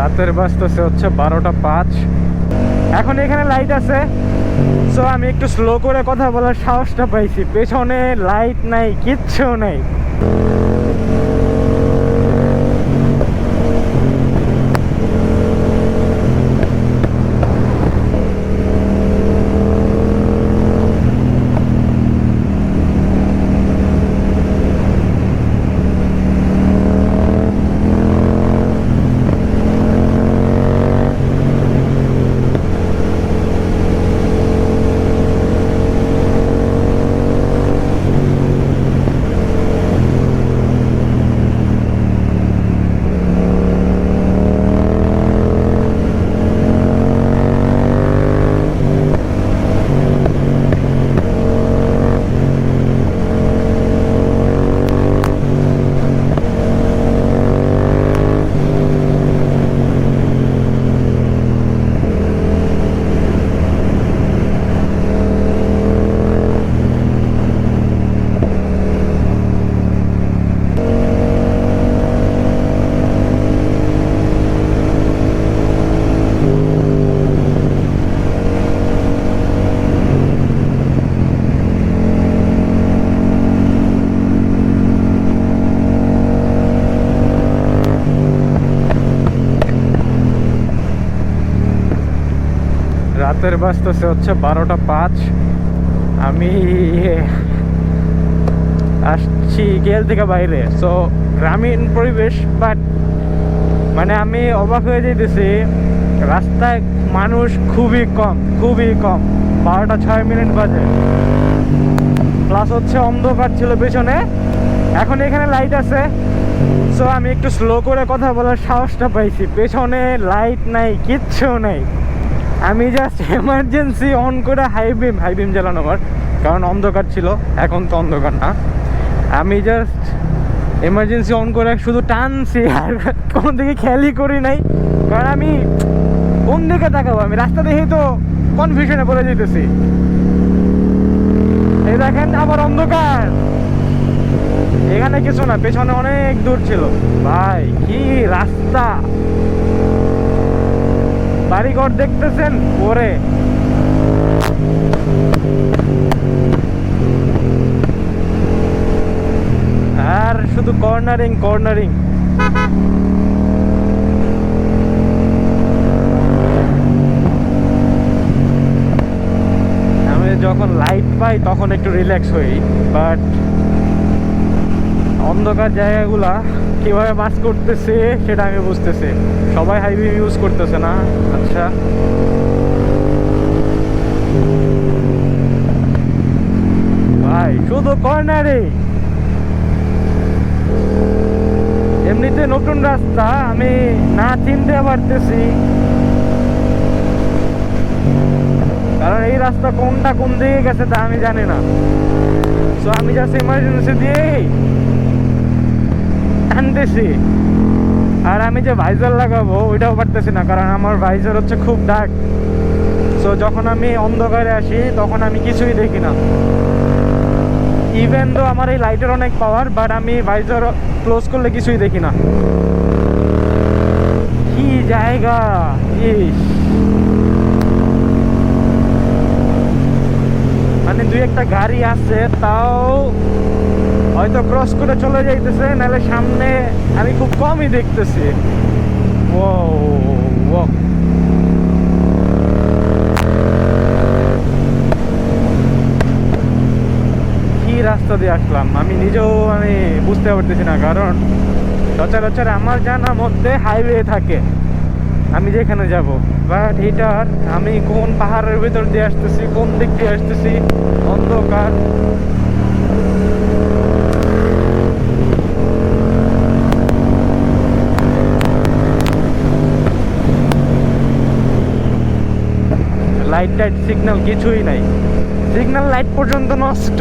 রাতের বাস তো সে হচ্ছে বারোটা পাঁচ। এখন এখানে লাইট আছে। সো আমি একটু স্লো করে কথা বলার সাহসটা পাইছি। পেছনে লাইট নাই, কিচ্ছু নেই। রাতের বাজতেছে হচ্ছে বারোটা পাঁচ। আমি আসছি গেল থেকে বাইরে। সো গ্রামীণ পরিবেশ বাট মানে আমি অবাক হয়ে যেতেছি রাস্তায় মানুষ খুবই কম খুবই কম। বারোটা ছয় মিনিট বাজে। প্লাস হচ্ছে অন্ধকার ছিল পেছনে। এখন এখানে লাইট আছে। সো আমি একটু স্লো করে কথা বলার সাহসটা পাইছি। পেছনে লাইট নাই, কিচ্ছু নেই। আমি জাস্ট এমার্জেন্সি অন করে হাই বিম হাই বিম জ্বালানো আমার কারণ অন্ধকার ছিল, এখন তো অন্ধকার না। আমি জাস্ট এমার্জেন্সি অন করে শুধু টানছি আর কোনো দিকে খেয়ালই করি নাই, কারণ আমি কোন দিকে তাকাবো? আমি রাস্তা দেখেই তো কনফিউশনে পড়ে যেতেছি এই দেখেন আবার অন্ধকার। এখানে কিছু না, পেছনে অনেক দূর ছিল। ভাই, কি রাস্তা? বাড়িঘর দেখতেছেন? পরে আর শুধু কর্নারিং কর্নারিং। আমি যখন লাইট পাই, তখন একটু রিল্যাক্স হই বাট অন্ধকার জায়গাগুলা কীভাবে বাস করতেছে সেটা আমি বুঝতেছি। সবাই হাইওয়ে ইউজ করতেছে না? আচ্ছা। ভাই, শুধু কর্নারে এমনিতে নতুন রাস্তা, আমি না চিনতে পারতেছি। কারণ এই রাস্তা কোনটা কোন দিকে গেছে তা আমি জানি না। তো আমি জাস্ট ইমার্জেন্সি দিয়েই টানতেছি আর আমি যে ভাইজার লাগাবো, ওইটাও পারতেছি না, কারণ আমার ভাইজার হচ্ছে খুব ডার্ক সো যখন আমি অন্ধকারে আসি, তখন আমি কিছুই দেখি না। ইভেন তো আমার এই লাইটের অনেক পাওয়ার বাট আমি ভাইজার ক্লোজ করলে কিছুই দেখি না। কি জায়গা! মানে দুই একটা গাড়ি আছে, তাও হয়তো ক্রস করে চলে যাইতেছে, নাহলে সামনে আমি খুব কমই দেখতেছি। ও ও কি রাস্তা দিয়ে আসলাম? আমি নিজেও আমি বুঝতে পারতেছি না, কারণ সচরাচর আমার জানা মধ্যে হাইওয়ে থাকে। আমি যেখানে যাব। বাট এটার আমি কোন পাহাড়ের ভিতর দিয়ে আসতেছি, কোন দিক দিয়ে আসতেছি? অন্ধকার। লাইট টাইট সিগন্যাল কিছুই নাই। সিগন্যাল লাইট পর্যন্ত নষ্ট।